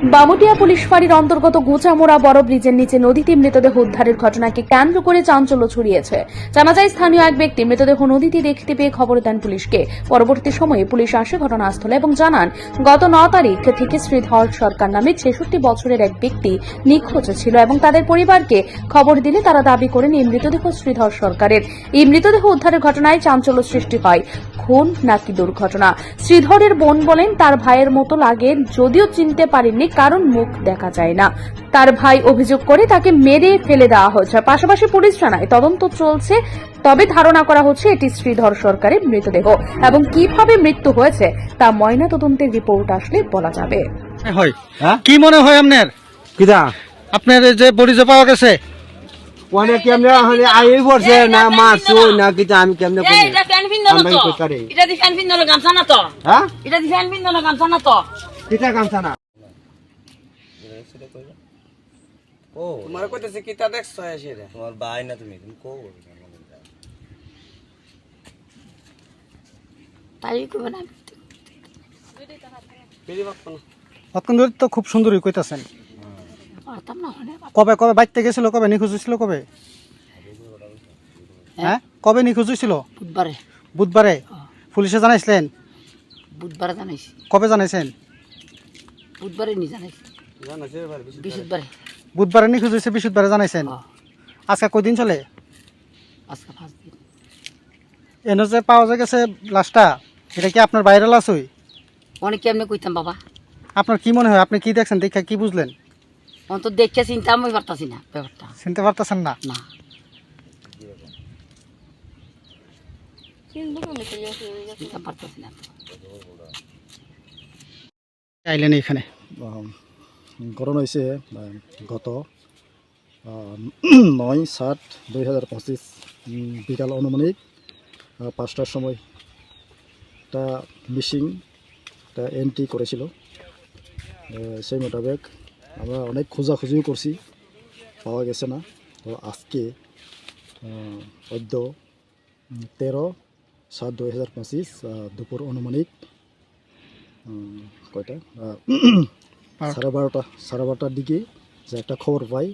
Bamutia police ফাঁড়ির অন্তর্গত গোচামোড়া বড় ব্রিজের নিচে নদীতে মৃতদেহ উদ্ধারের ঘটনাকে কেন্দ্র করে চাঞ্চল্য ছড়িয়েছে। জানা যায়, স্থানীয় এক ব্যক্তি মৃতদেহ নদীতে দেখতে পেয়ে খবর দেন পুলিশকে। পরবর্তী সময়ে পুলিশ আসে ঘটনাস্থলে এবং জানান, গত ন তারিখ থেকে শ্রীধর সরকার নামে ছেষট্টি বছরের এক ব্যক্তি নিখোঁজ ছিল এবং তাদের পরিবারকে খবর দিলে তারা দাবি করেন, এই মৃতদেহ শ্রীধর সরকারের। এই মৃতদেহ উদ্ধারের ঘটনায় চাঞ্চল্য সৃষ্টি হয়। খুন নাকি দুর্ঘটনা? শ্রীধরের বোন বলেন তার ভাইয়ের মতো লাগে যদিও চিনতে পারেননি কারণ মুখ দেখা যায় না। তার ভাই অভিযোগ করে তাকে মেরে ফেলে দেওয়া হয়েছে। পাশাপাশি পুলিশ জানায় তদন্ত চলছে তবে ধারণা করা হচ্ছে এটি শ্রীধর সরকারের মৃতদেহ। এবং কীভাবে মৃত্যু হয়েছে তা ময়না তদন্তের রিপোর্ট আসলে বলা যাবে। হয়। হ্যাঁ? কি মনে হয় আপনার? আপনার যে পরিচয় পাওয়া গেছে ওনে কেমনে হলে আই পড়ছে না ওই না কিতা আমি কেমনে করি এটা ফ্যান তো। এটা দি ফ্যান পিন দাও না, গামছা না তো। হ্যাঁ এটা দি ফ্যান পিন দাও না, গামছা না তো। কিতা কামছা না তোমার কইতেছে কিতা দেখছ এসে রে তোমার ভাই না তুমি তুমি কো তাই কইবে না। ধরে তো খুব সুন্দরই কইতাছেন। কবে কবে বাইতে গেছিল কবে নিখোঁজ হয়েছিল কবে? হ্যাঁ? কবে নিখোঁজ হয়েছিল? বুধবারে। বুধবারে? পুলিশে জানাইছিলেন? বুধবারে জানাইছি। কবে জানাইছেন? বুধবারে নি জানাইছি। জানাছে এবার বেশি বুধবারে নিখোঁজ হয়েছে বৃহস্পতিবারে জানাইছেন? হ্যাঁ। আজকে কয়দিন চলে? আজকে পাঁচ দিন। এনে যে পাওয়া যায় গেছে লাশটা এটা কি আপনার বাইরে লাশ হই? অনেক কেমনে কইতাম বাবা। আপনার কি মনে হয়? আপনি কি দেখছেন দেখা কি বুঝলেন? অন্ত দেখে চিন্তা আমি পারতাছি না ব্যাপারটা। চিনতে পারতেছেন না? না। চিন্তা পারতাছি না। তো। আইলেন এখানে। ঘটনা হয়েছে গত নয় সাত দুই হাজার পঁচিশ বিকাল অনুমানিক পাঁচটার সময় একটা মিসিং একটা এন্ট্রি করেছিল। সেই মোতাবেক আমরা অনেক খোঁজাখুঁজিও করছি পাওয়া গেছে না। তো আজকে অদ্য তেরো সাত দুই হাজার পঁচিশ দুপুর অনুমানিক কয়টা? সাড়ে বারোটা সাড়ে বারোটার দিকে যে একটা খবর পাই।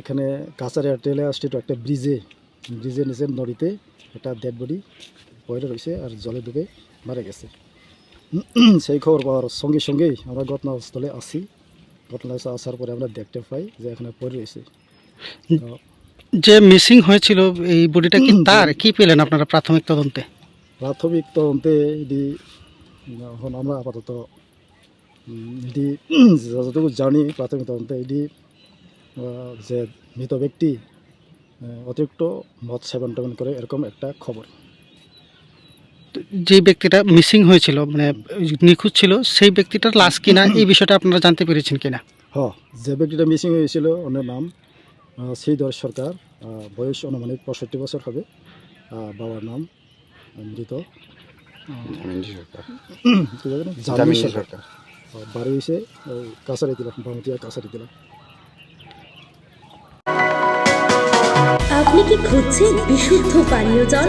এখানে কাছারে টেলে স্ট্রিট একটা ব্রিজে ব্রিজের নিচে নদীতে একটা ডেড বডি পড়ে রয়েছে আর জলে ডুবে মারা গেছে। সেই খবর পাওয়ার সঙ্গে সঙ্গেই আমরা ঘটনাস্থলে আসি। ঘটনাস্থলে আসার পরে আমরা দেখতে পাই যে এখানে পড়ে রয়েছে যে মিসিং হয়েছিল এই বডিটা কি তার? কি পেলেন আপনারা প্রাথমিক তদন্তে? প্রাথমিক তদন্তে এটি এখন আমরা আপাতত এটি যতটুকু জানি প্রাথমিক তদন্তে এটি যে মৃত ব্যক্তি অতিরিক্ত মদ সেবন টেবন করে এরকম একটা খবর। যে ব্যক্তিটা মিসিং হয়েছিল মানে নিখোঁজ ছিল সেই ব্যক্তিটার লাশ কিনা এই বিষয়টা আপনারা জানতে পেরেছেন কিনা? হ যে ব্যক্তিটা মিসিং হয়েছিল ওনার নাম শ্রীধর সরকার বয়স অনুমানিক পঁয়ষট্টি বছর হবে বাবার নাম মৃত। সরকার। বাড়ি হয়েছে কাছারি দিলাম বামতিয়া কাছারি দিলাম আপনি কি খুঁজছেন বিশুদ্ধ পানীয় জল?